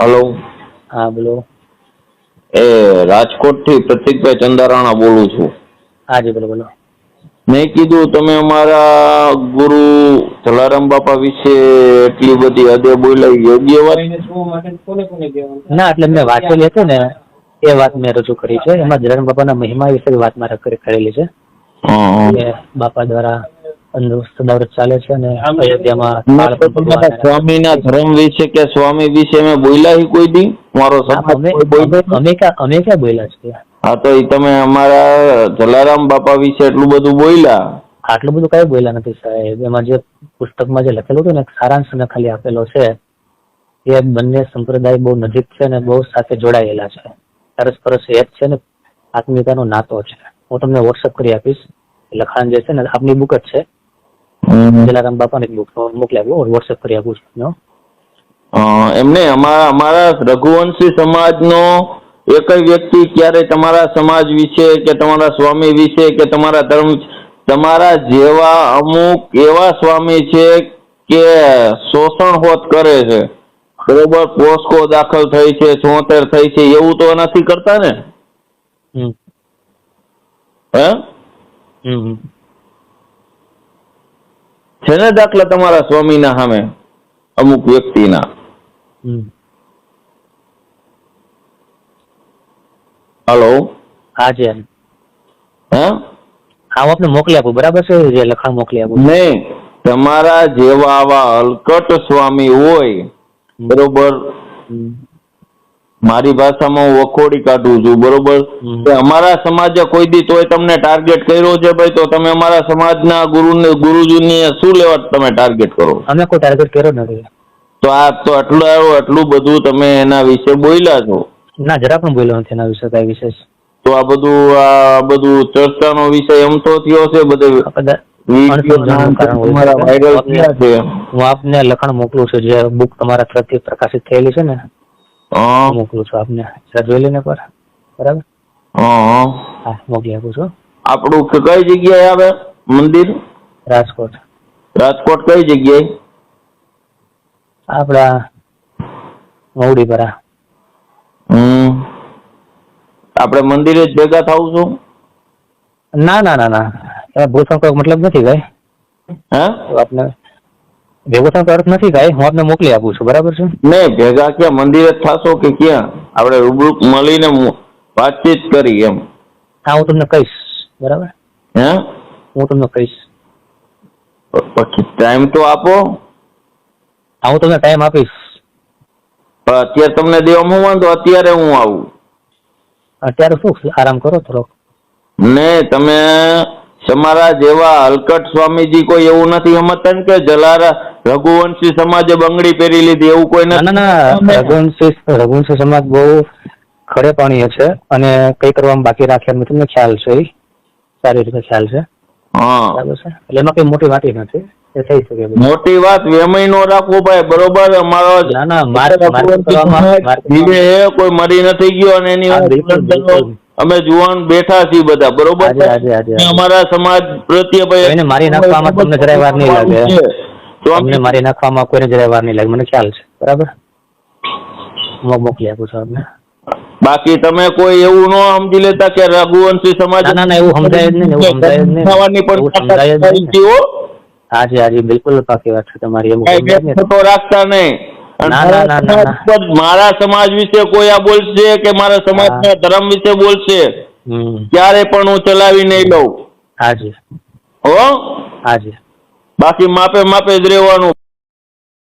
Hello. હા બોલો. એ રાજકોટથી પ્રતિકભાઈ ચંદારાણા બોલું છું. હા જી બોલો બોલો. મેં કીધું તમે અમારા ગુરુ જલારામ બાપા વિશે એટલી બધી હદે બોલાઈ યોગ્ય વાત? ના એટલે મેં વાંચેલી હતી ને એ વાત મેં રજૂ કરી છે. એમાં જલારામ બાપાના મહિમા વિશે વાત મારે કરી- કરેલી છે. બાપા દ્વારા અંદર ચાલે છે અને અયોધ્યામાં સ્વામીના ધર્મ વિશે કે સ્વામી વિશે મેં બોલ્યા હી કોઈ દી? મારો અમે અમે- ક્યાં બોલ્યા છે હા તો ઈ તમે અમારા જલારામ બાપા વિશે એટલું બધું બોલ્યા? આટલું બધું કઈ બોલ્યા નથી સાહેબ. એમાં જે પુસ્તકમાં જે લખેલું હતું ને સારાંશ ને ખાલી આપેલો છે. એ બંને સંપ્રદાય બહુ નજીક છે ને બહુ સાથે જોડાયેલા છે. પરસ્પર એક છે ને આત્મીયતાનો નાતો છે. હું તમને વોટ્સઅપ કરી આપીશ. લખાણ જે છે ને આપની બુક જ છે. જલારામ બાપાની મોકલી આપું વોટ્સએપ કરી આપું છું એમને અમારા અમારા રઘુવંશી સમાજનો એક વ્યક્તિ ક્યારે તમારા સમાજ વિશે કે તમારા સ્વામી વિશે કે તમારા ધર્મ તમારા જેવા અમુક એવા સ્વામી છે કે શોષણ હોત કરે છે. બરોબર પોસ્કો દાખલ થઈ છે સોતેર થઈ છે એવું તો નથી કરતા ને? હે? હમ. છે ને દાખલા તમારા સ્વામીના સામે અમુક વ્યક્તિના. હલો. હા છે હા. હા? આપને મોકલી આપું બરાબર છે? જે લખાણ મોકલી આપું. નહીં તમારા જેવા આવા અલકટ સ્વામી હોય બરોબર. મારી ભાષામાં હું વખોડી કાઢું છું બરોબર? અમારા સમાજે કોઈ દી તોય તમને ટાર્ગેટ કર્યો છે ભાઈ? તો તમે અમારા સમાજના ગુરુ ગુરુજીની શું લેવા તમે ટાર્ગેટ કરો? અમે કોઈ ટાર્ગેટ કર્યો નથી. તો આ તો આટલું આટલું બધું તમે એના વિશે બોલ્યા છો? ના જરા પણ બોલ્યો નથી એના વિશે કઈ વિશેષ. તો આ બધું આ બધું ચર્ચાનો વિષય એમ તો થયો છે બધે? હું આપને લખાણ મોકલું છું જે બુક તમારા તરફથી પ્રકાશિત થયેલી છે ને. મોકલું છું આપને. જોઈ લઈને પર બરાબર? હા મોકલી આપું છું. આપણું કઈ જગ્યાએ આવે? મંદિર? રાજકોટ. રાજકોટ કઈ જગ્યાએ? આપડા મવડીપરા. હમ. આપણે મંદિરે જ ભેગા થાવું છું? ના ના ના ના. એમાં ભૂલ કોઈ મતલબ નથી ભાઈ. હા? આપને ભેગો અર્થ નથી ભાઈ હું આપને મોકલી આપું છું બરાબર છે? નહીં ભેગા ક્યાં? મંદિરે થાશો કે ક્યાં? આપણે રૂબરૂ મળીને વાતચીત કરી એમ. હા હું તમને કહીશ બરાબર? હે? હું તમને કહીશ. પછી ટાઈમ તો આપો. હા હું તમને ટાઈમ આપીશ. પણ અત્યારે તમને દેવામાં હું વાંધો? અત્યારે હું આવું. અત્યારે શું? આરામ કરો થોડોક. ને તમે તમારા જેવા હલકટ સ્વામીજી કોઈ એવું નથી સમજતા ને કે જલારા રઘુવંશી સમાજે બંગડી પહેરી લીધી એવું કોઈ ના ના ના રઘુવંશી રઘુવંશી સમાજ બહુ ખડે પાણીએ છે અને કઈ કરવામાં બાકી રાખ્યા નથી તમને ખ્યાલ છે સારી રીતે ખ્યાલ છે? બરાબર છે? એટલે એમાં કઈ મોટી વાત નથી. એ થઈ શકે મોટી વાત વેમય નો રાખવો ભાઈ બરોબર? અમારો ના ના મારે જીવે કોઈ મરી નથી ગયો અને એની. અમે જુવાન બેઠા છીએ બધા બરોબર. અમારા સમાજ પ્રત્યે ભાઈ મારી નાખવામાં તમને જરાય વાર નહીં લાગે. તો તમને મારી નાખવામાં કોઈને જરાય વાર નહીં લાગે. મને ખ્યાલ છે. બરાબર? હું મોકલી આપું છું આપને. બાકી તમે કોઈ એવું ન સમજી લેતા કે રઘુવંશી સમાજ ના ના ના એવું સમજાય જ નહીં એવું સમજાય જ નહીં પણ એવું સમજાય જ નહીં ને. હાજી હાજી બિલકુલ પાકી વાત છે તમારી એમ. ફોટો રાખતા નહીં. ના, ના, ના, ના, મારા સમાજ સમાજ વિશે કોઈ આ બોલશે કે મારા સમાજના ધર્મ વિશે બોલશે? ક્યારે ત્યારે પણ હું ચલાવી નહીં લઉં. હાજી. હો? હાજી. બાકી માપે માપે જ રહેવાનું.